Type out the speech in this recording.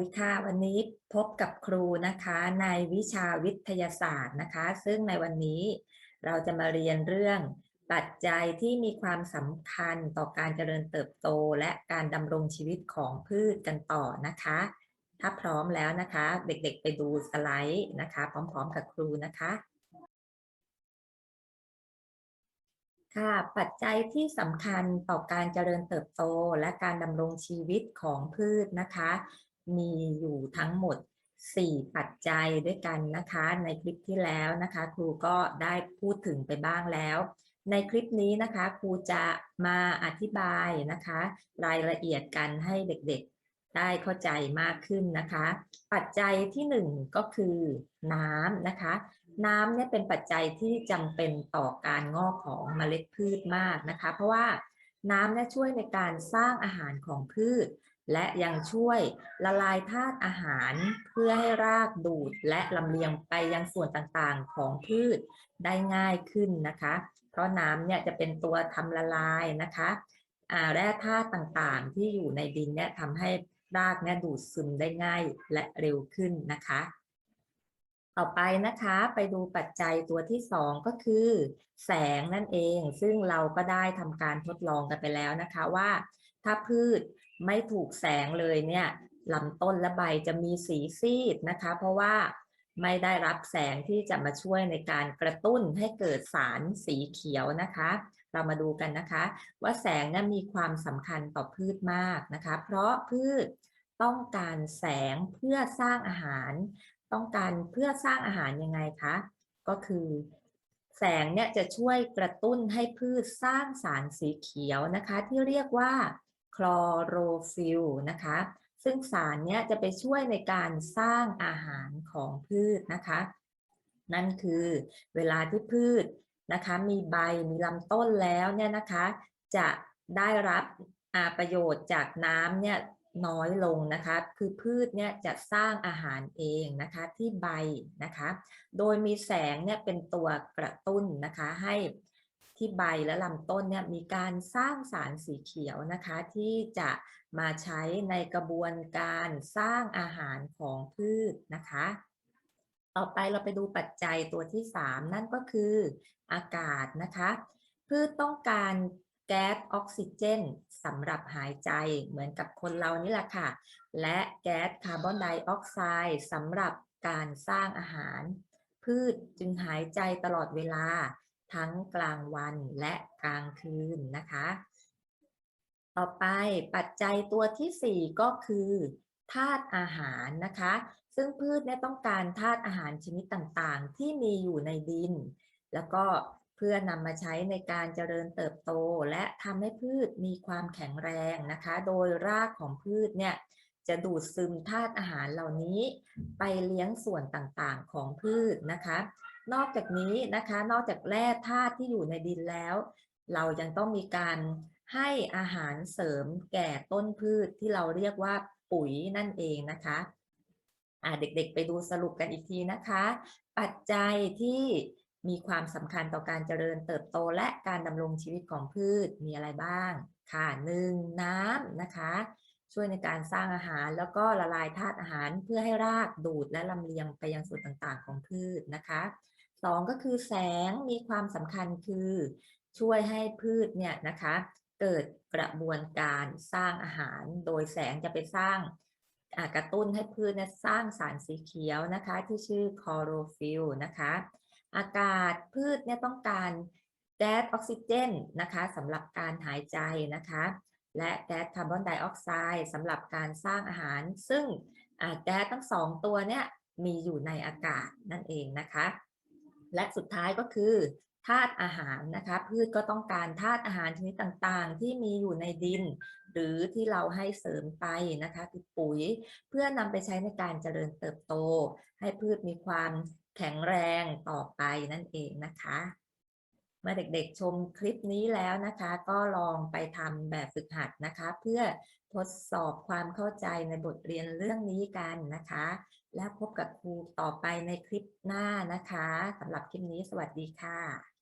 ดีค่ะวันนี้พบกับครูนะคะในวิชาวิทยาศาสตร์นะคะ ซึ่งในวันนี้เราจะมาเรียนเรื่องปัจจัยที่มีความสำคัญต่อการเจริญเติบโตและการดำรงชีวิตของพืชกันต่อนะคะ ถ้าพร้อมแล้วนะคะ เด็กๆไปดูสไลด์นะคะ พร้อมๆกับครูนะคะค่ะปัจจัยที่สำคัญต่อการเจริญเติบโตและการดำรงชีวิตของพืชนะคะ มีอยู่ทั้งหมด 4 ปัจจัยด้วยกันนะคะ ในคลิปที่แล้วนะคะ ครูก็ได้พูดถึงไปบ้างแล้ว ในคลิปนี้นะคะครูจะมาอธิบายนะคะ รายละเอียดกันให้เด็กๆได้เข้าใจมากขึ้นนะคะ ปัจจัยที่ 1 ก็คือน้ำนะคะ น้ำเนี่ยเป็นปัจจัยที่จำเป็นต่อการงอกของเมล็ดพืชมากนะคะ เพราะว่า น้ำเนี่ยช่วยในการสร้างอาหารของพืช และยังช่วยละลายธาตุอาหารเพื่อให้รากดูดและลำเลียงไปยังส่วนต่างๆของพืชได้ง่ายขึ้นนะคะ เพราะน้ำเนี่ยจะเป็นตัวทำละลายนะคะแร่ธาตุต่างๆ ที่อยู่ในดินเนี่ยทำให้รากเนี่ยดูดซึมได้ง่ายและเร็วขึ้นนะคะ ต่อไปนะคะไปดูปัจจัยตัวที่สองก็คือ แสงนั่นเอง ซึ่งเราก็ได้ทำการทดลองกันไปแล้วนะคะว่า ถ้าพืชไม่ถูกแสงเลยเนี่ยลำต้นและใบจะมีสีซีดนะคะ เพราะว่าไม่ได้รับแสงที่จะมาช่วยในการกระตุ้นให้เกิดสารสีเขียวนะคะ เรามาดูกันนะคะ ว่าแสงนั้นมีความสำคัญต่อพืชมากนะคะ เพราะพืชต้องการแสงเพื่อสร้างอาหาร ต้องการเพื่อสร้างอาหารยังไงคะ ก็คือแสงเนี่ยจะช่วยกระตุ้นให้พืชสร้างสารสีเขียวนะคะ ที่เรียกว่าคลอโรฟิลนะคะ ซึ่งสารเนี้ยจะไปช่วยในการสร้างอาหารของพืชนะคะ นั่นคือเวลาที่พืชนะคะ มีใบมีลำต้นแล้วเนี่ยนะคะ จะได้รับประโยชน์จากน้ำเนี่ย น้อยลงนะคะ คือพืชเนี่ยจะสร้างอาหารเองนะคะที่ใบนะคะ โดยมีแสงเนี่ยเป็นตัวกระตุ้นนะคะให้ที่ใบและลำต้นเนี่ยมีการสร้างสารสีเขียวนะคะที่จะมาใช้ในกระบวนการสร้างอาหารของพืชนะคะต่อไปเราไปดูปัจจัยตัวที่ 3 นั่นก็คืออากาศนะคะ พืชต้องการ แก๊สออกซิเจนสำหรับหายใจเหมือนกับคนเรานี่แหละค่ะ และแก๊สคาร์บอนไดออกไซด์สำหรับการสร้างอาหาร พืชจึงหายใจตลอดเวลา ทั้งกลางวันและกลางคืนนะคะ ต่อไปปัจจัยตัวที่ 4 ก็คือธาตุอาหารนะคะ ซึ่งพืชเนี่ยต้องการธาตุอาหารชนิดต่างๆ ที่มีอยู่ในดิน แล้วก็ พื่อนำมาใช้ในการเจริญเติบโต และทำให้พืชมีความแข็งแรงนะคะ โดยรากของพืชเนี่ยจะดูดซึมธาตุอาหารเหล่านี้ ไปเลี้ยงส่วนต่างๆของพืชนะคะ นอกจากนี้นะคะนอกจากแร่ธาตุที่อยู่ในดินแล้ว เรายังต้องมีการให้อาหารเสริมแก่ต้นพืชที่เราเรียกว่าปุ๋ยนั่นเองนะคะเด็กๆไปดูสรุปกันอีกทีนะคะ ปัจจัยที่ มีความสำคัญต่อการเจริญเติบโตและการดำรงชีวิตของพืชมีอะไรบ้าง ค่ะหนึ่งน้ำนะคะ ช่วยในการสร้างอาหารแล้วก็ละลายธาตุอาหารเพื่อให้รากดูดและลำเลียงไปยังส่วนต่างๆ ของพืชนะคะสองก็คือแสงมีความสำคัญคือช่วยให้พืชเนี่ยนะคะเกิดกระบวนการสร้างอาหาร โดยแสงจะไปสร้างกระตุ้นให้พืชเนี่ยสร้างสารสีเขียวนะคะ ที่ชื่อคลอโรฟิลนะคะ อากาศพืชเนี่ยต้องการแก๊สออกซิเจนนะคะสำหรับการหายใจนะคะ และแก๊สคาร์บอนไดออกไซด์สำหรับการสร้างอาหาร ซึ่งแก๊สทั้งสองตัวเนี่ยมีอยู่ในอากาศนั่นเองนะคะ และสุดท้ายก็คือธาตุอาหารนะคะ พืชก็ต้องการธาตุอาหารชนิดต่างๆ ที่มีอยู่ในดิน หรือที่เราให้เสริมไปนะคะคือปุ๋ย เพื่อนำไปใช้ในการเจริญเติบโต ให้พืชมีความ แข็งแรงต่อไปนั่นเองนะคะ เมื่อเด็กๆชมคลิปนี้แล้วนะคะ ก็ลองไปทำแบบฝึกหัดนะคะ เพื่อทดสอบความเข้าใจในบทเรียนเรื่องนี้กันนะคะ แล้วพบกับครูต่อไปในคลิปหน้านะคะสำหรับคลิปนี้สวัสดีค่ะ